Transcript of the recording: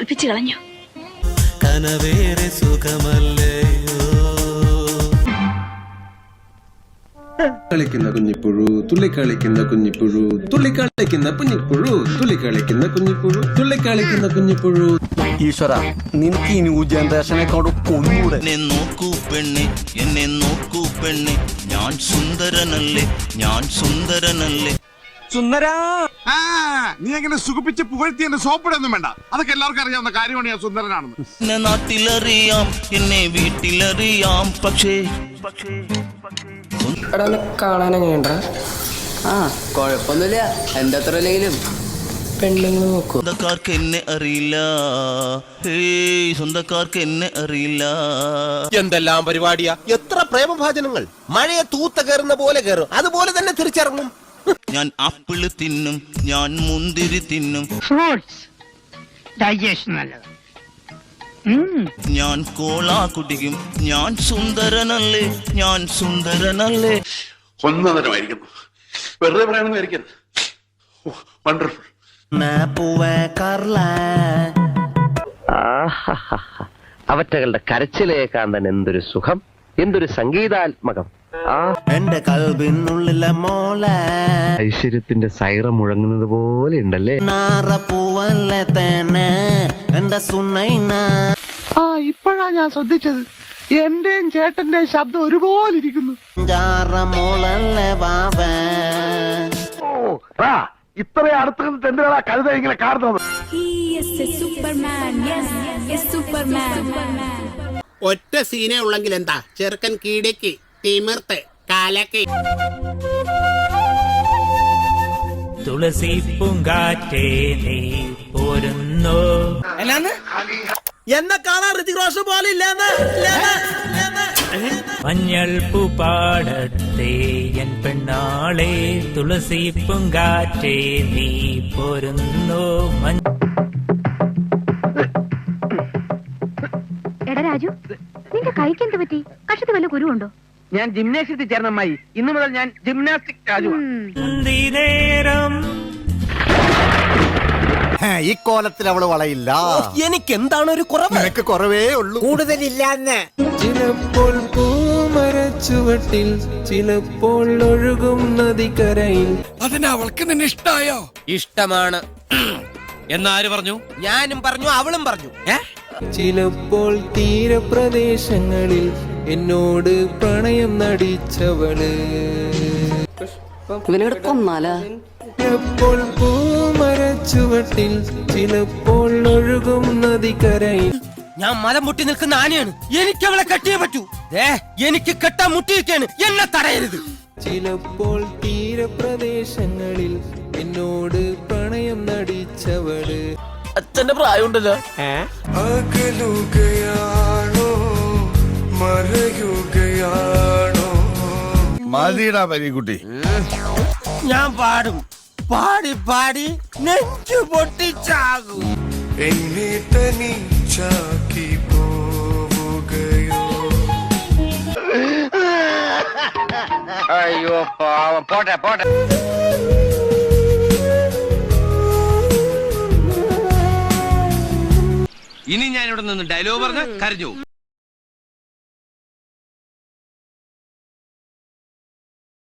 തോൽപ്പിച്ചു കളഞ്ഞു. കനവേറെ സുഖമല്ലയോ കളിക്കുന്ന കുഞ്ഞിപ്പുഴു തുള്ളിക്കളിക്കുന്ന കുഞ്ഞിപ്പുഴു തുള്ളിക്കളിക്കുന്ന കുഞ്ഞിപ്പുഴു തുള്ളിക്കളിക്കുന്ന കുഞ്ഞിപ്പുഴു തുള്ളിക്കളിക്കുന്ന കുഞ്ഞിപ്പുഴു. ഈശ്വര നിനക്ക് ഈ ന്യൂ ജനറേഷനെ കൊണ്ട് കൊന്നൂടെ എന്നെ നോക്കൂ പെണ്ണെ എന്നെ നോക്കൂ പെണ്ണെ. ഞാൻ സുന്ദരനല്ലേ ഞാൻ സുന്ദരനല്ലേ. ആ നീ അങ്ങനെ സുഖിപ്പിച്ച് പുകഴ്ത്തി എന്റെ സോപ്പിടൊന്നും വേണ്ട. അതൊക്കെ എല്ലാവർക്കും അറിയാവുന്ന കാര്യമാണ് ഞാൻ സുന്ദരനാണെന്ന്. എന്നെ നാട്ടിലറിയാം എന്നെ വീട്ടിലറിയാം പക്ഷേ പക്ഷേ എടാ കാണാൻ എങ്ങനെയുണ്ട ആ കുഴപ്പമൊന്നുമില്ല എന്റെ അത്ര അല്ലെങ്കിലും പെണ്ണുങ്ങൾ നോക്കൂ. സ്വന്തക്കാർക്ക് എന്നെ അറിയില്ല. ഹേയ് സ്വന്തക്കാർക്ക് എന്നെ അറിയില്ല. എന്തെല്ലാം പരിപാടിയാ? എത്ര പ്രേമഭാചനങ്ങൾ മഴയെ തൂത്ത കയറുന്ന പോലെ കയറും. അതുപോലെ തന്നെ തിരിച്ചിറങ്ങും. ഞാൻ ആപ്പിൾ തിന്നും ഞാൻ മുന്തിരി തിന്നും. ഫ്രൂട്ട്സ്. ഡൈജഷൻ നല്ലത്. ഞാൻ കോള കുടിക്കും ഞാൻ സുന്ദരനല്ലേ ഞാൻ സുന്ദരനല്ലേ. ഒന്നതരമായിരിക്കുന്നു വെറുതെ പറയണമെന്ന് വിചാരിക്കരുത് വണ്ടർഫുൾ അവറ്റകളുടെ കരച്ചിലേക്കാൻ തന്നെ എന്തൊരു സുഖം എന്തൊരു സംഗീതാത്മകം. എന്റെ കൽവിനുള്ളിലെ മോളെ. ഐശ്വര്യത്തിന്റെ സൈറ മുഴങ്ങുന്നത് പോലെ ഉണ്ടല്ലേ? നാറപ്പൂവല്ലേ തന്നെ എന്റെ സുന്നൈന ആ ഇപ്പോഴാ ഞാൻ ശ്രദ്ധിച്ചത്. എന്റെയും ചേട്ടന്റെ ശബ്ദം ഒരുപോലെ ഇരിക്കുന്നു ജാറ മോളല്ലേ ബാബ ഇത്ര അടുത്ത് എന്തിനാ കഴുത ഇങ്ങനെ കാണുന്നത് ഒറ്റ സീനേ ഉള്ളെങ്കിൽ എന്താ ചെറുക്കൻ കീടക്ക് തിമിർത്ത് കാലക്ക്. തുളസി പൂങ്കാറ്റേ നീ പോരുന്നു. എന്നെ കാണാൻ ഋതിക് റോഷൻ പോലെ ഇല്ലെന്ന്. മഞ്ഞൾ പൂപ്പാടത്തെ എൻ പെണ്ണാളെ തുളസി പൂങ്കാറ്റേ നീ പോരുന്നു. എടാ രാജു നിന്റെ കൈക്ക് എന്ത് പറ്റി? കഷത്തി വല്ല കുരുവുണ്ടോ? ഞാൻ ജിംനാസ്റ്റിക് ചേർന്ന അമ്മായി. ഇന്നു മുതൽ ഞാൻ ജിംനാസ്റ്റിക് രാജുവാണ്. നേരം ഈ കോലത്തിൽ അവൾ വളയില്ല. എനിക്ക് എന്താണ് ഒരു കുറവ്? നിനക്ക് കുറവേ ഉള്ളൂ. കൂടുതലില്ലാന്ന്. ചിലപ്പോൾ പൂമരച്ചുവട്ടിൽ ചിലപ്പോൾ ഒഴുകും നദിക്കരയിൽ. ഇഷ്ടമാണ്. എന്നാര് പറഞ്ഞു? ഞാനും പറഞ്ഞു അവളും പറഞ്ഞു. ചിലപ്പോൾ തീരപ്രദേശങ്ങളിൽ എന്നോട് പ്രണയം നടിച്ചവൾ. ഇവനെ കൊന്നാലാ? ചിലപ്പോൾ പൂമരച്ചുവട്ടിൽ ചിലപ്പോൾ ഒഴുകും നദിക്കരയിൽ. ഞാൻ മലം മുട്ടി നിൽക്കുന്ന ആനയാണ്. എനിക്ക് അവളെ കെട്ടിയേ പറ്റൂ. ഏ എനിക്ക് കെട്ടാൻ മുട്ടിയൊക്കെയാണ് എന്നെ തടയരുത്. ചിലപ്പോൾ തീരപ്രദേശങ്ങളിൽ എന്നോട് പ്രണയം നടിച്ചവൾ. അച്ഛന്റെ പ്രായമുണ്ടല്ലോ. മറയുകയാണോ? മതിടാ പരീക്കുട്ടി. ഞാൻ പാടും. പാടി പാടി നെഞ്ചു പൊട്ടിച്ചാകും. എന്നെ തനിച്ചാക്കി പോവുകയോ? അയ്യോ പാവം. പോട്ടെ പോട്ടെ. ഇനി ഞാൻ ഇവിടെ നിന്ന് ഡയലോഗ് പറഞ്ഞ കരഞ്ഞു